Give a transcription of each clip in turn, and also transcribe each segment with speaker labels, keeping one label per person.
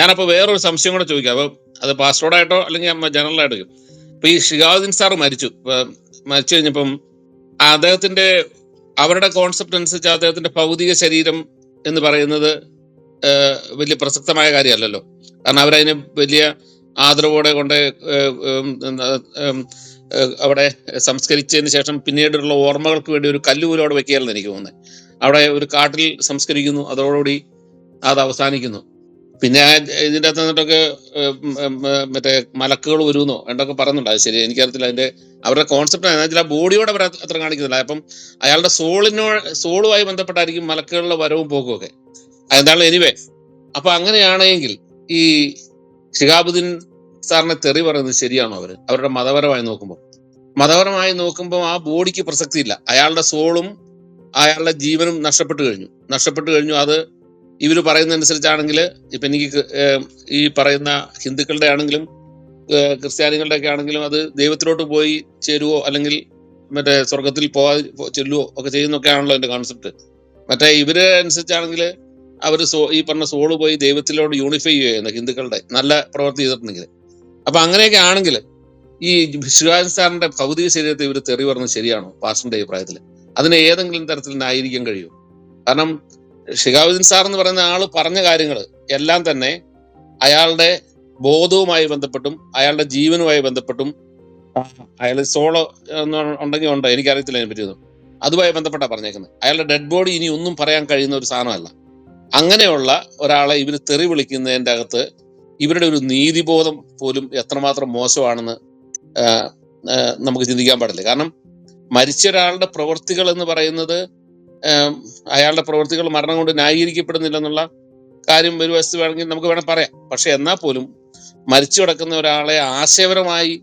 Speaker 1: ഞാനപ്പോ വേറൊരു സംശയം കൂടെ ചോദിക്കാം. അപ്പോൾ അത് പാസ്വേഡായിട്ടോ അല്ലെങ്കിൽ ജനറൽ ആയിട്ടോ ഇപ്പൊ ഈ ഷിഹാദുദ്ദീൻ സാർ മരിച്ചു. മരിച്ചു കഴിഞ്ഞപ്പം അദ്ദേഹത്തിന്റെ അവരുടെ കോൺസെപ്റ്റ് അനുസരിച്ച് അദ്ദേഹത്തിന്റെ ഭൗതിക ശരീരം എന്ന് പറയുന്നത് വലിയ പ്രസക്തമായ കാര്യമല്ലല്ലോ. കാരണം അവരതിന് വലിയ ആദരവോടെ കൊണ്ട് അവിടെ സംസ്കരിച്ചതിന് ശേഷം പിന്നീടുള്ള ഓർമ്മകൾക്ക് വേണ്ടി ഒരു കല്ലുപോലും അവിടെ എനിക്ക് തോന്നുന്നത്. അവിടെ ഒരു കാട്ടിൽ സംസ്കരിക്കുന്നു അതോടുകൂടി അത് അവസാനിക്കുന്നു. പിന്നെ ആ ഇതിന്റെ അകത്ത് നിന്നിട്ടൊക്കെ മറ്റേ മലക്കുകൾ വരുമെന്നോ എന്തൊക്കെ പറയുന്നുണ്ട്. അത് ശരി എനിക്കറിയത്തില്ല. അതിന്റെ അവരുടെ കോൺസെപ്റ്റ് ആ ബോഡിയോടെ അവർ അത്ര കാണിക്കുന്നില്ല. അപ്പം അയാളുടെ സോളിനോ സോളുമായി ബന്ധപ്പെട്ടായിരിക്കും മലക്കുകളുടെ വരവും പോക്കും ഒക്കെ. അതെന്താണ്? എനിവേ അപ്പൊ അങ്ങനെയാണെങ്കിൽ ഈ ഷിഹാബുദ്ദീൻ സാറിനെ തെറി പറയുന്നത് ശരിയാണോ അവർ? അവരുടെ മതപരമായി നോക്കുമ്പോൾ മതപരമായി നോക്കുമ്പോൾ ആ ബോഡിക്ക് പ്രസക്തിയില്ല. അയാളുടെ സോളും അയാളുടെ ജീവനും നഷ്ടപ്പെട്ടു കഴിഞ്ഞു. നഷ്ടപ്പെട്ടു കഴിഞ്ഞു. അത് ഇവർ പറയുന്നതനുസരിച്ചാണെങ്കിൽ ഇപ്പം എനിക്ക് ഈ പറയുന്ന ഹിന്ദുക്കളുടെ ആണെങ്കിലും ക്രിസ്ത്യാനികളുടെ ഒക്കെ ആണെങ്കിലും അത് ദൈവത്തിലോട്ട് പോയി ചേരുവോ അല്ലെങ്കിൽ മറ്റേ സ്വർഗത്തിൽ പോവാ ചെല്ലുവോ ഒക്കെ ചെയ്യുന്നൊക്കെ ആണല്ലോ എന്റെ കോൺസെപ്റ്റ് മറ്റേ ഇവർ അനുസരിച്ചാണെങ്കിൽ അവർ സോ ഈ പറഞ്ഞ സോൾ പോയി ദൈവത്തിലോട് യൂണിഫൈ ചെയ്യുന്നത് ഹിന്ദുക്കളുടെ നല്ല പ്രവൃത്തി ചെയ്തിട്ടുണ്ടെങ്കിൽ അപ്പൊ അങ്ങനെയൊക്കെ ആണെങ്കിൽ ഈ ശിവാജി സാറിന്റെ ഭൗതിക ശരീരത്തെ ഇവർ തെറി പറഞ്ഞത് ശരിയാണോ? പാസ്റ്ററിന്റെ അഭിപ്രായത്തിൽ അതിനെ ഏതെങ്കിലും തരത്തിൽ ന്യായീകരിക്കാൻ കഴിയും കാരണം ഷിഹാബുദ്ദീൻ സാർ എന്ന് പറയുന്ന ആൾ പറഞ്ഞ കാര്യങ്ങൾ എല്ലാം തന്നെ അയാളുടെ ബോധവുമായി ബന്ധപ്പെട്ടും അയാളുടെ ജീവനുമായി ബന്ധപ്പെട്ടും അയാൾ സോളോ ഉണ്ടെങ്കിൽ ഉണ്ടോ? എനിക്കറിയത്തില്ല അതിനെ പറ്റിയൊന്നും അതുമായി ബന്ധപ്പെട്ടാ പറഞ്ഞേക്കുന്നത്. അയാളുടെ ഡെഡ് ബോഡി ഇനി ഒന്നും പറയാൻ കഴിയുന്ന ഒരു സാധനമല്ല. അങ്ങനെയുള്ള ഒരാളെ ഇവർ തെറി വിളിക്കുന്നതിന്റെ അകത്ത് ഇവരുടെ ഒരു നീതിബോധം പോലും എത്രമാത്രം മോശമാണെന്ന് നമുക്ക് ചിന്തിക്കാൻ പാടില്ല. കാരണം മരിച്ച ഒരാളുടെ പ്രവൃത്തികൾ എന്ന് പറയുന്നത് അയാളുടെ പ്രവൃത്തികൾ മരണം കൊണ്ട് ന്യായീകരിക്കപ്പെടുന്നില്ലെന്നുള്ള കാര്യം ഒരു വസ്തു വേണമെങ്കിൽ നമുക്ക് വേണം പറയാം. പക്ഷെ എന്നാൽ പോലും മരിച്ചു കിടക്കുന്ന ഒരാളെ ആശയപരമായി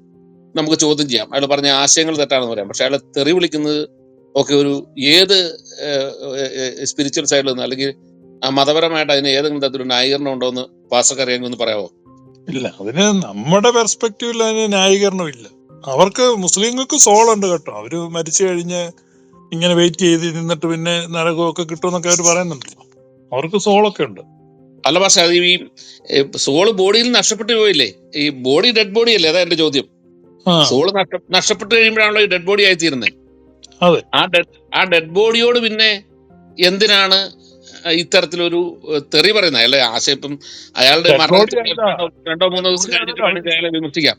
Speaker 1: നമുക്ക് ചോദ്യം ചെയ്യാം. അയാൾ പറഞ്ഞ ആശയങ്ങൾ തെറ്റാണെന്ന് പറയാം. പക്ഷെ അയാളെ തെറി വിളിക്കുന്നത് ഒക്കെ ഒരു ഏത് സ്പിരിച്വൽ സൈഡിൽ നിന്ന് അല്ലെങ്കിൽ മതപരമായിട്ട് അതിന് ഏതെങ്കിലും തരത്തിലൊരു ന്യായീകരണം ഉണ്ടോ എന്ന് അറിയാമെങ്കിൽ ഒന്ന് പറയാമോ
Speaker 2: ഇല്ല. അതിന് നമ്മുടെ പെർസ്പെക്റ്റീവിൽ അതിന് ന്യായീകരണം ഇല്ല അവർക്ക് മുസ്ലിങ്ങൾക്ക് സോളുണ്ട് കേട്ടോ. അവർ മരിച്ചു കഴിഞ്ഞ് ഇങ്ങനെ വെയിറ്റ് ചെയ്ത് നിന്നിട്ട് പിന്നെ നരകമൊക്കെ കിട്ടുമെന്നൊക്കെ അവർ പറയുന്നുണ്ടല്ലോ അവർക്ക് സോളൊക്കെ ഉണ്ട്.
Speaker 1: അല്ല പക്ഷെ അത് ഈ സോൾ ബോഡിയിൽ നഷ്ടപ്പെട്ടു പോയില്ലേ? ഈ ബോഡി ഡെഡ് ബോഡി അല്ലേ? അതാ എന്റെ ചോദ്യം.
Speaker 2: സോൾ
Speaker 1: സോൾ നഷ്ട നഷ്ടപ്പെട്ടു കഴിയുമ്പോഴാണല്ലോ ഈ ഡെഡ് ബോഡി ആയി തീരുന്നത്. ആ ഡെഡ് ആ ഡെഡ് ബോഡിയോട് പിന്നെ എന്തിനാണ് ഇത്തരത്തിലൊരു തെറി പറയുന്നത്? അല്ലെ ആശയം ഇപ്പം അയാളുടെ മരണത്തിന് രണ്ടോ- മൂന്നോ ദിവസം കഴിഞ്ഞിട്ട്. വേണമെങ്കിൽ അയാളെ വിമർശിക്കാം.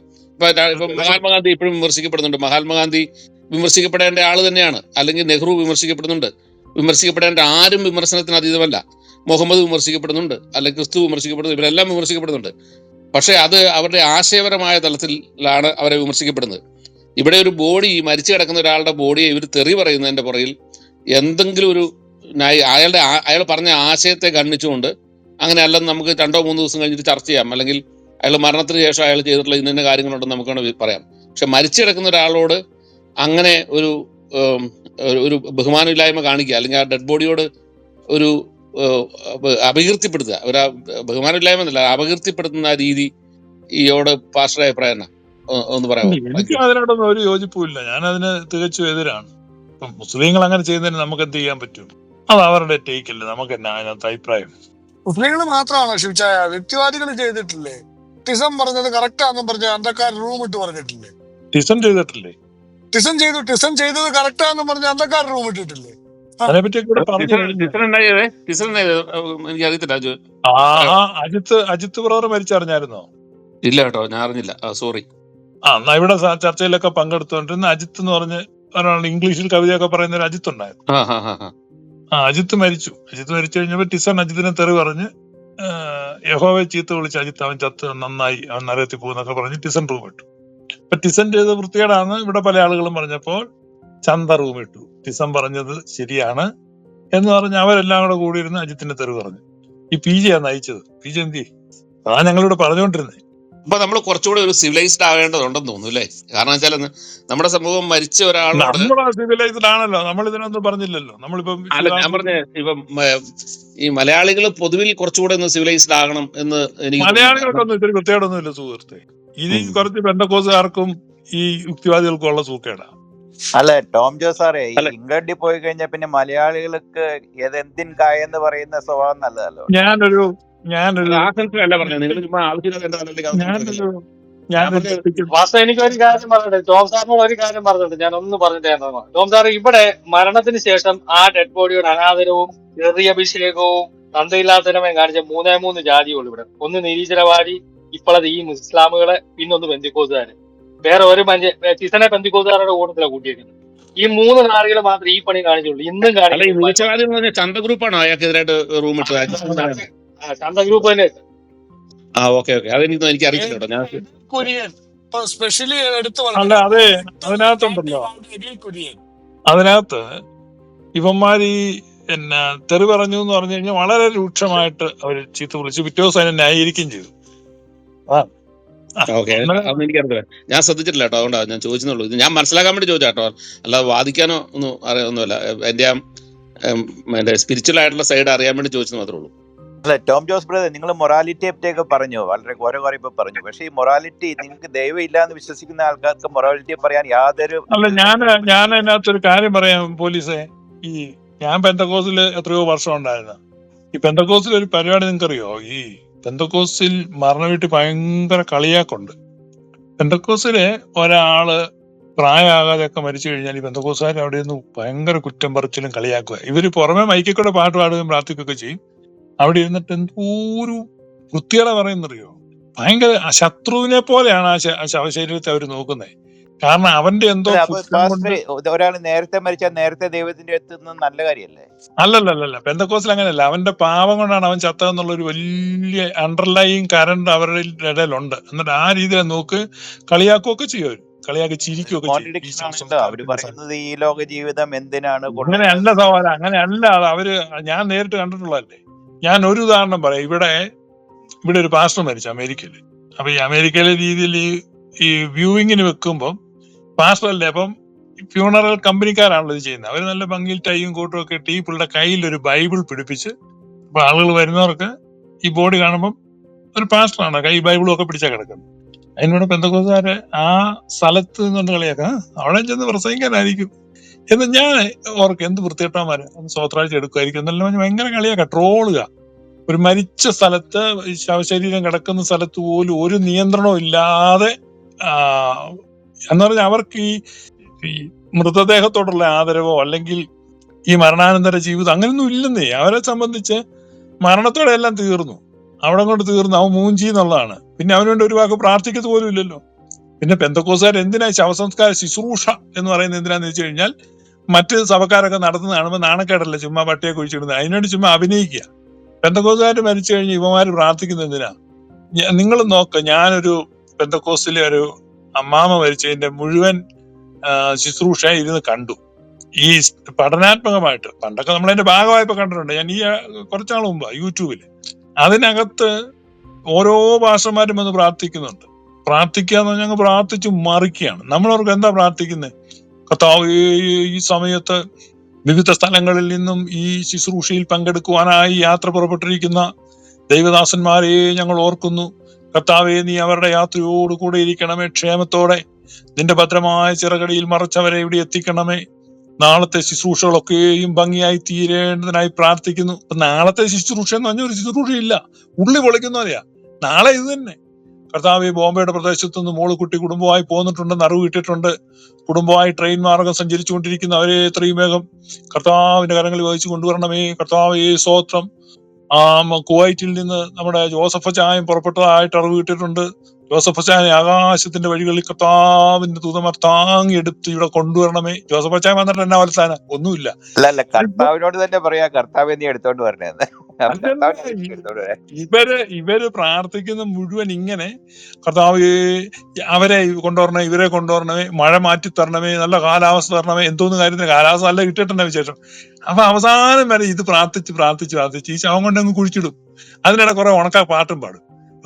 Speaker 1: ഇപ്പൊ മഹാത്മാഗാന്ധി ഇപ്പോഴും വിമർശിക്കപ്പെടുന്നുണ്ട്. മഹാത്മാഗാന്ധി വിമർശിക്കപ്പെടേണ്ട ആൾ തന്നെയാണ്. അല്ലെങ്കിൽ നെഹ്റു വിമർശിക്കപ്പെടുന്നുണ്ട്. വിമർശിക്കപ്പെടേണ്ട ആരും വിമർശനത്തിന് അതീതമല്ല. മുഹമ്മദ് വിമർശിക്കപ്പെടുന്നുണ്ട്. അല്ലെങ്കിൽ ക്രിസ്തു വിമർശിക്കപ്പെടുന്നു. ഇവരെല്ലാം വിമർശിക്കപ്പെടുന്നുണ്ട്. പക്ഷേ അത് അവരുടെ ആശയപരമായ തലത്തിലാണ് അവരെ വിമർശിക്കപ്പെടുന്നത്. ഇവിടെ ഒരു ബോഡി മരിച്ചു കിടക്കുന്ന ഒരാളുടെ ബോഡിയെ ഇവർ തെറി പറയുന്നതിന്റെ പുറയിൽ എന്തെങ്കിലും ഒരു അയാളുടെ അയാൾ പറഞ്ഞ ആശയത്തെ ഖണ്ഡിച്ചുകൊണ്ട് അങ്ങനെ അല്ലെന്ന് നമുക്ക് രണ്ടോ മൂന്ന് ദിവസം കഴിഞ്ഞിട്ട് ചർച്ച ചെയ്യാം. അല്ലെങ്കിൽ അയാൾ മരണത്തിന് ശേഷം അയാൾ ചെയ്തിട്ടുള്ള ഇന്ന കാര്യങ്ങളുണ്ടെന്ന് നമുക്ക് പറയാം. പക്ഷെ മരിച്ചു കിടക്കുന്ന ഒരാളോട് അങ്ങനെ ഒരു ഒരു- ബഹുമാനമില്ലായ്മ കാണിക്കുക അല്ലെങ്കിൽ ആ ഡെഡ് ബോഡിയോട് ഒരു അപകീർത്തിപ്പെടുത്തുക. ഒരു ബഹുമാനമില്ലായ്മ എന്നല്ല അപകീർത്തിപ്പെടുത്തുന്ന രീതി ഈയോട് പാസ്റ്റർ അഭിപ്രായം? ഒന്ന് പറയാമോ?
Speaker 2: എനിക്ക് അതിനോടൊന്നും ഒരു യോജിപ്പുമില്ല. ഞാൻ അതിന് തികച്ചും എതിരാണ്. ഇപ്പം മുസ്ലിങ്ങൾ അങ്ങനെ ചെയ്യുന്നതിന് നമുക്ക് എന്ത് ചെയ്യാൻ പറ്റും? അത് അവരുടെ ടേക്ക് അല്ലേ നമുക്ക് എന്നാ അതിനകത്ത് അഭിപ്രായം?
Speaker 3: മുസ്ലിങ്ങൾ മാത്രമാണ് ശിവചായ വ്യക്തിവാദികൾ ചെയ്തിട്ടില്ലേ? ടിസം പറഞ്ഞത് കറക്റ്റ് ആണെന്ന് പറഞ്ഞ അന്ധക്കാർ റൂം ഇട്ട് പറഞ്ഞിട്ടില്ലേ?
Speaker 2: ടിസം ചെയ്തിട്ടില്ലേ?
Speaker 3: ടിസം ചെയ്തു ടിസൺ ചെയ്തത് കറക്റ്റാന്ന് പറഞ്ഞ അന്ധക്കാർ റൂം ഇട്ടിട്ടില്ലേ?
Speaker 2: അതിനെപ്പറ്റിയൊക്കെ ഇവിടെ പറഞ്ഞു
Speaker 1: ടിസൺ
Speaker 2: കഴിഞ്ഞു
Speaker 1: ടിസൺ ഉണ്ടായതേ ടീച്ചർ ഉണ്ടായത് എനിക്ക് അറിയത്തില്ല അജു.
Speaker 2: ആ അജിത്ത് അജിത്ത് ബ്രദർ മരിച്ചറിഞ്ഞായിരുന്നോ?
Speaker 1: ഇല്ല കേട്ടോ ഞാൻ അറിഞ്ഞില്ല. സോറി
Speaker 2: ആ എന്നാ ഇവിടെ സ- ചർച്ചയിലൊക്കെ പങ്കെടുത്തുകൊണ്ടിരുന്ന അജിത്ത് എന്ന് പറഞ്ഞ് ഒരാൾ ഇംഗ്ലീഷിൽ കവിതയൊക്കെ പറയുന്ന ഒരു അജിത്ത് ഉണ്ടായിരുന്നു.
Speaker 1: ആ ഹാ ഹാ ഹാ.
Speaker 2: ആ അജിത്ത് മരിച്ചു. അജിത്ത് മരിച്ചു കഴിഞ്ഞപ്പോ ടിസൺ അജിത്തിനെ തെറി പറഞ്ഞ് ആ, യഹോവയെ ചീത്ത വിളിച്ച് അജിത്ത് അവൻ ചത്ത് നന്നായി അവൻ നരകത്തിൽ പോകുന്നൊക്കെ പറഞ്ഞ് ടിസൺ റൂം ഇട്ടു. ഇപ്പൊ ടിസൺ ചെയ്ത വൃത്തികേടാണ് ഇവിടെ പല ആളുകളും പറഞ്ഞപ്പോൾ ചന്ത റൂം ഇട്ടു. ടിസൺ പറഞ്ഞത് ശരിയാണ് എന്ന് പറഞ്ഞ് അവരെല്ലാം കൂടെ കൂടിയിരുന്ന് അജിത്തിന്റെ തെറി പറഞ്ഞു. ഈ പി ജെ നയിച്ചത്. പി ജി എന്തി അതാ ഞങ്ങളിവിടെ പറഞ്ഞുകൊണ്ടിരുന്നത്
Speaker 1: അപ്പൊ നമ്മൾ കുറച്ചുകൂടെ ഒരു സിവിലൈസ്ഡ് ആവേണ്ടതുണ്ടെന്ന് തോന്നുന്നു അല്ലേ? കാരണം വെച്ചാൽ നമ്മുടെ സമൂഹം മരിച്ച
Speaker 2: ഒരാൾ സിവിലൈസ്ഡ് ആണല്ലോ. നമ്മൾ ഇതിനൊന്നും പറഞ്ഞില്ലല്ലോ. നമ്മളിപ്പം
Speaker 1: അല്ല ഞാൻ പറഞ്ഞ ഇപ്പം ഈ മലയാളികൾ പൊതുവിൽ കുറച്ചുകൂടെ ഒന്ന് സിവിലൈസ്ഡ് ആകണം എന്ന് എനിക്ക്.
Speaker 2: മലയാളികൾക്കൊന്നും ഇത്തിരി വൃത്തികേടൊന്നുമില്ല സുഹൃത്തെ.
Speaker 1: ഉം.
Speaker 2: കുറച്ച് ബന്ധക്കോസുകാർക്കും ഈ യുക്തിവാദികൾക്കുള്ള സൂക്കേടാ.
Speaker 4: അല്ല ടോം ജോസ് സാറേ. ഇംഗ്ലണ്ടിൽ പോയി കഴിഞ്ഞാൽ പിന്നെ മലയാളികൾക്ക് ഏതെന്തിൻ കായെന്ന് പറയുന്ന സ്വഭാവം നല്ലതല്ലോ.
Speaker 2: ഞാനൊരു ഞാനൊരു
Speaker 1: അത് ആ സെൻസിലല്ല പറഞ്ഞത്. നിങ്ങൾ ചുമ്മാ ആവശ്യമില്ലാതെ എന്താ അല്ലെങ്കിൽ
Speaker 2: ഞാനൊരു
Speaker 1: സംസാരിക്കുന്നത്. ഞാൻ
Speaker 2: ഞാനൊരു
Speaker 1: പറഞ്ഞത്
Speaker 2: ടിക്കറ്റ്
Speaker 5: വാസ്ത എനിക്ക് ഒരു കാര്യം പറഞ്ഞിട്ട്. ടോം സാറിനോട് ഒരു കാര്യം പറഞ്ഞിട്ട്. ഞാൻ ഒന്ന് പറഞ്ഞിട്ട് ടോം സാർ ഇവിടെ മരണത്തിന് ശേഷം ആ ഡെഡ് ബോഡിയുടെ അനാദരവും ചെറിയ അഭിഷേകവും തന്തയില്ലാത്തനമേ കാണിച്ച മൂന്നേ മൂന്ന് ജാതിയുള്ളൂ ഇവിടെ. ഒന്ന് നിരീശ്വരവാദി ഇപ്പോഴത്തെ ഈ മുസ്ലാമുകളെ പിന്നൊന്ന് ബന്ധിക്കോസുകാര്. വേറെ ഒരു മനുഷ്യ ചിസനെ ബന്ധിക്കോസുകാരുടെ കൂട്ടത്തിലാണ് കൂട്ടിയേക്കുന്നത്. ഈ മൂന്ന് നാളുകൾ മാത്രമേ ഈ പണി കാണിച്ചുള്ളൂ. ഇന്നും
Speaker 1: കാണിച്ചു ചന്ത ഗ്രൂപ്പാണോ അയാൾക്കെതിരായിട്ട് റൂം
Speaker 5: ശാന്ത ഗ്രൂപ്പ് തന്നെ
Speaker 1: ആ ഓക്കെ ഓക്കെ. അതെനിക്ക് എനിക്ക് അറിയിച്ചിട്ടോ ഞാൻ
Speaker 3: കുര്യൻ. ഇപ്പൊ സ്പെഷ്യലി എടുത്തു
Speaker 2: അല്ല അതെ അതിനകത്തുണ്ടല്ലോ. അതിനകത്ത് ഇവന്മാർ ഈ പിന്നെ തെറി പറഞ്ഞു എന്ന് പറഞ്ഞു കഴിഞ്ഞാൽ വളരെ രൂക്ഷമായിട്ട് അവർ ചീത്ത വിളിച്ചു പിറ്റേ ദിവസം അതിനെ ന്യായീകരിക്കുകയും ചെയ്തു.
Speaker 1: ഓക്കെ അതൊന്നും എനിക്കറിയില്ല ഞാൻ ശ്രദ്ധിച്ചിട്ടില്ല കേട്ടോ അതുകൊണ്ടാണ് ഞാൻ ചോദിച്ചെന്നുള്ളൂ ഇത് ഞാൻ മനസ്സിലാക്കാൻ വേണ്ടി ചോദിച്ചാ കേട്ടോ. അല്ലാതെ വാദിക്കാനോ ഒന്നും അറിയൊന്നുമില്ല എന്റെ ആ എന്റെ സ്പിരിച്വൽ ആയിട്ടുള്ള സൈഡ് അറിയാൻ വേണ്ടി ചോദിച്ചത് മാത്രമേ ഉള്ളൂ.
Speaker 4: അല്ല ടോം ജോസ് ബ്രദർ നിങ്ങൾ മൊറാലിറ്റിയെ പറ്റിയൊക്കെ പറഞ്ഞു. വളരെ ഓരോ കുറെ ഇപ്പൊ പറഞ്ഞു. പക്ഷെ ഈ മൊറാലിറ്റി നിങ്ങൾക്ക് ദൈവം ഇല്ല എന്ന് വിശ്വസിക്കുന്ന ആൾക്കാർക്ക് മൊറാലിറ്റിയെ പറയാൻ യാതൊരു
Speaker 2: അല്ല ഞാൻ ഞാൻ അതിനകത്തൊരു കാര്യം പറയാം പോലീസെ. ഈ ഞാൻ പെന്തക്കോസിൽ എത്രയോ വർഷം ഉണ്ടായിരുന്നു. ഈ പെന്തക്കോസിൽ ഒരു പരിപാടി നിങ്ങൾക്കറിയോ? ഈ പെന്തക്കോസിൽ മരണ വീട്ടിൽ ഭയങ്കര കളിയാക്കുണ്ട്. പെന്തക്കോസിൽ ഒരാൾ പ്രായമാകാതെയൊക്കെ മരിച്ചു കഴിഞ്ഞാൽ ഈ പെന്തക്കോസുകാർ അവിടെ നിന്ന് ഭയങ്കര കുറ്റം പറിച്ചിലും കളിയാക്കുക ഇവർ പുറമെ മൈക്കിൽ കൂടെ പാട്ട് പാടുകയും പ്രാർത്ഥിക്കുകയൊക്കെ ചെയ്യും. അവിടെ ഇരുന്നിട്ട് എന്തോ ഒരു വൃത്തികളെ പറയുന്നറിയോ? ഭയങ്കര ശത്രുവിനെ പോലെയാണ് ആ ശവശരീരത്തെ അവർ നോക്കുന്നത് കാരണം അവന്റെ എന്തോ
Speaker 4: ഒരാൾ നേരത്തെ മരിച്ചാൽ നേരത്തെ ദൈവത്തിന്റെ അടുത്ത് നല്ല കാര്യമല്ലേ?
Speaker 2: അല്ലല്ലല്ല പെന്തക്കോസിൽ അങ്ങനെയല്ല. അവന്റെ പാവം കൊണ്ടാണ് അവൻ ചത്തതെന്നുള്ള ഒരു വലിയ അണ്ടർലൈങ് കറണ്ട് അവരുടെ ഇടയിലുണ്ട്. എന്നിട്ട് ആ രീതിയിൽ നോക്ക് കളിയാക്കുകയൊക്കെ ചെയ്യും കളിയാക്കി ചിരിക്കുകയൊക്കെ അവർ
Speaker 4: പറയുന്നത് ഈ ലോക ജീവിതം എന്തിനാണ്
Speaker 2: അങ്ങനെയല്ല സവാല അങ്ങനെയല്ല അത് അവർ ഞാൻ നേരിട്ട് കണ്ടിട്ടുള്ളതല്ലേ. ഞാൻ ഒരു ഉദാഹരണം പറയാം. ഇവിടെ ഇവിടെ ഒരു പാസ്റ്റർ മരിച്ചു അമേരിക്കയിൽ. അപ്പൊ ഈ അമേരിക്കയിലെ രീതിയിൽ ഈ ഈ വ്യൂവിങ്ങിന് വെക്കുമ്പം പാസ്റ്റർ അല്ലേ അപ്പം ഫ്യൂണറൽ കമ്പനിക്കാരാണല്ലോ ഇത് ചെയ്യുന്നത്. അവർ നല്ല ഭംഗിയിൽ ടൈയും കോട്ടും ഒക്കെ ഇട്ട് ഈ പുള്ളിയുടെ കയ്യിൽ ഒരു ബൈബിൾ പിടിപ്പിച്ച് അപ്പൊ ആളുകൾ വരുന്നവർക്ക് ഈ ബോഡി കാണുമ്പം ഒരു പാസ്റ്ററാണ് കൈ ബൈബിളും ഒക്കെ പിടിച്ചാ കിടക്കുന്നത്. അതിനോട് പെന്തക്കോസുകാര് ആ സ്ഥലത്ത് നിന്നുകൊണ്ട് കളിയാക്കാം. അവിടെ ചെന്ന് പ്രസംഗിക്കാനായിരിക്കും. എന്ന് ഞാൻ ഓർക്ക് എന്ത് വൃത്തികെട്ടവന്മാര്. ഒന്ന് സ്വത്രാഴ്ച എടുക്കുമായിരിക്കും എന്നെല്ലാം ഭയങ്കര കളിയാക്ക ട്രോളുക. ഒരു മരിച്ച സ്ഥലത്ത് ശവശരീരം കിടക്കുന്ന സ്ഥലത്ത് പോലും ഒരു നിയന്ത്രണവും ഇല്ലാതെ എന്ന് പറഞ്ഞാൽ അവർക്ക് ഈ ഈ മൃതദേഹത്തോടുള്ള ആദരവോ അല്ലെങ്കിൽ ഈ മരണാനന്തര ജീവിതം അങ്ങനെയൊന്നും ഇല്ലെന്നേ. അവരെ സംബന്ധിച്ച് മരണത്തോടെ എല്ലാം തീർന്നു. അവിടെ കൊണ്ട് തീർന്നു. അവൻ മൂഞ്ചി എന്നുള്ളതാണ്. പിന്നെ അവന് വേണ്ടി ഒരു വാക്ക് പ്രാർത്ഥിക്കത്ത് പോലും ഇല്ലല്ലോ. പിന്നെ പെന്തക്കോസുകാർ എന്തിനാ ശവസംസ്കാര ശുശ്രൂഷ എന്ന് പറയുന്നത് എന്തിനാന്ന് വെച്ച് കഴിഞ്ഞാൽ മറ്റ് സഭക്കാരൊക്കെ നടത്തുന്ന കാണുമ്പോൾ നാണക്കേടല്ല ചുമ്മാ പട്ടിയെ കുഴിച്ചിടുന്നത്. അതിനുവേണ്ടി ചുമ്മാ അഭിനയിക്കുക. പെന്തക്കോസുകാർ മരിച്ചു കഴിഞ്ഞ് ഇവമാര് പ്രാർത്ഥിക്കുന്നത് എന്തിനാ? നിങ്ങൾ നോക്ക്. ഞാനൊരു പെന്തക്കോസിലെ ഒരു അമ്മാമ മരിച്ചതിന്റെ മുഴുവൻ ശുശ്രൂഷ ഇരുന്ന് കണ്ടു. ഈ പഠനാത്മകമായിട്ട് പണ്ടൊക്കെ നമ്മൾ അതിന്റെ ഭാഗമായപ്പോ കണ്ടിട്ടുണ്ട്. ഞാൻ ഈ കുറച്ചാൾ മുമ്പ് യൂട്യൂബിൽ അതിനകത്ത് ഓരോ ഭാഷമാരും വന്ന് പ്രാർത്ഥിക്കുന്നുണ്ട്. പ്രാർത്ഥിക്കുക എന്ന് ഞങ്ങൾ പ്രാർത്ഥിച്ച് മറിക്കുകയാണ്. നമ്മളവർക്ക് എന്താ പ്രാർത്ഥിക്കുന്നത് കർത്താവ് ഈ- ഈ സമയത്ത് വിവിധ സ്ഥലങ്ങളിൽ നിന്നും ഈ ശുശ്രൂഷയിൽ പങ്കെടുക്കുവാനായി യാത്ര പുറപ്പെട്ടിരിക്കുന്ന ദൈവദാസന്മാരെ ഞങ്ങൾ ഓർക്കുന്നു. കർത്താവെ നീ അവരുടെ യാത്രയോട് കൂടെ ഇരിക്കണമേ. ക്ഷേമത്തോടെ നിന്റെ ഭദ്രമായ ചിറകടിയിൽ മറച്ചവരെ ഇവിടെ എത്തിക്കണമേ. നാളത്തെ ശുശ്രൂഷകളൊക്കെയും ഭംഗിയായി തീരേണ്ടതിനായി പ്രാർത്ഥിക്കുന്നു. അപ്പൊ നാളത്തെ ശുശ്രൂഷ എന്ന് പറഞ്ഞ ഒരു ശുശ്രൂഷയില്ല. ഉള്ളി പൊളിക്കുന്നവരെയാ നാളെ ഇത് തന്നെ. കർത്താവ് ബോംബെയുടെ പ്രദേശത്തു നിന്ന് മോൾ കുട്ടി കുടുംബമായി പോന്നിട്ടുണ്ടെന്ന് അറിവ് കിട്ടിയിട്ടുണ്ട് കുടുംബമായി ട്രെയിൻ മാർഗം സഞ്ചരിച്ചുകൊണ്ടിരിക്കുന്ന. അവരെ എത്രയും വേഗം കർത്താവിന്റെ കരങ്ങളിൽ വഹിച്ചു കൊണ്ടുവരണമേ. കർത്താവ് സ്വോത്രം ആ കുവൈറ്റിൽ നിന്ന് നമ്മുടെ ജോസഫ് ചായം പുറപ്പെട്ടതായിട്ട് അറിവ് കിട്ടിയിട്ടുണ്ട്. ജോസഫ് ചായ ആകാശത്തിന്റെ വഴികളിൽ കർത്താവിന്റെ ദൂതമാർ താങ്ങിയെടുത്ത് ഇവിടെ കൊണ്ടുവരണമേ. ജോസഫ് ചായ വന്നിട്ട് എന്നാ വലസാന ഒന്നുമില്ല.
Speaker 4: അല്ല കർത്താവിനോട് തന്നെ പറയാ കർത്താവ് നീ എടുത്തോണ്ട് വരണേന്ന്.
Speaker 2: ഇവർ ഇവർ പ്രാർത്ഥിക്കുന്ന മുഴുവൻ ഇങ്ങനെ കർത്താവ് അവരെ കൊണ്ടുവരണേ ഇവരെ കൊണ്ടുവരണമേ മഴ മാറ്റി തരണമേ നല്ല കാലാവസ്ഥ തരണമേ എന്തോന്ന് കാര്യത്തിന് കാലാവസ്ഥ നല്ല കിട്ടിയിട്ടുണ്ടെ വിശേഷം അപ്പൊ അവസാനം വരെ ഇത് പ്രാർത്ഥിച്ച് പ്രാർത്ഥിച്ച് പ്രാർത്ഥിച്ച് ഈ ശവം കൊണ്ടങ്ങ് കുഴിച്ചിടും. അതിനിടെ കുറെ ഉണക്ക പാട്ടും പാടും.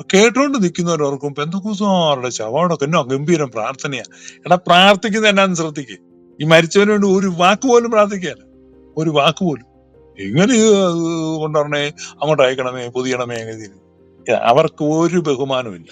Speaker 2: കേട്ടുകൊണ്ട് കേട്ടോണ്ട് നിൽക്കുന്നവരോർക്കും പെന്തക്കൂസാറുടെ ശവോടൊക്കെ എന്നോ ഗംഭീരം പ്രാർത്ഥനയാ. എടാ പ്രാർത്ഥിക്കുന്നത് എന്നാന്ന് ശ്രദ്ധിക്കുക ഈ മരിച്ചവന് വേണ്ടി ഒരു വാക്ക് പോലും പ്രാർത്ഥിക്കുകയല്ല. ഒരു വാക്ക് പോലും. എങ്ങനെ ഇത് കൊണ്ടുവരണേ അങ്ങോട്ട് അയക്കണമേ പൊതിയണമേ അങ്ങനെ അവർക്ക് ഒരു ബഹുമാനവും ഇല്ല.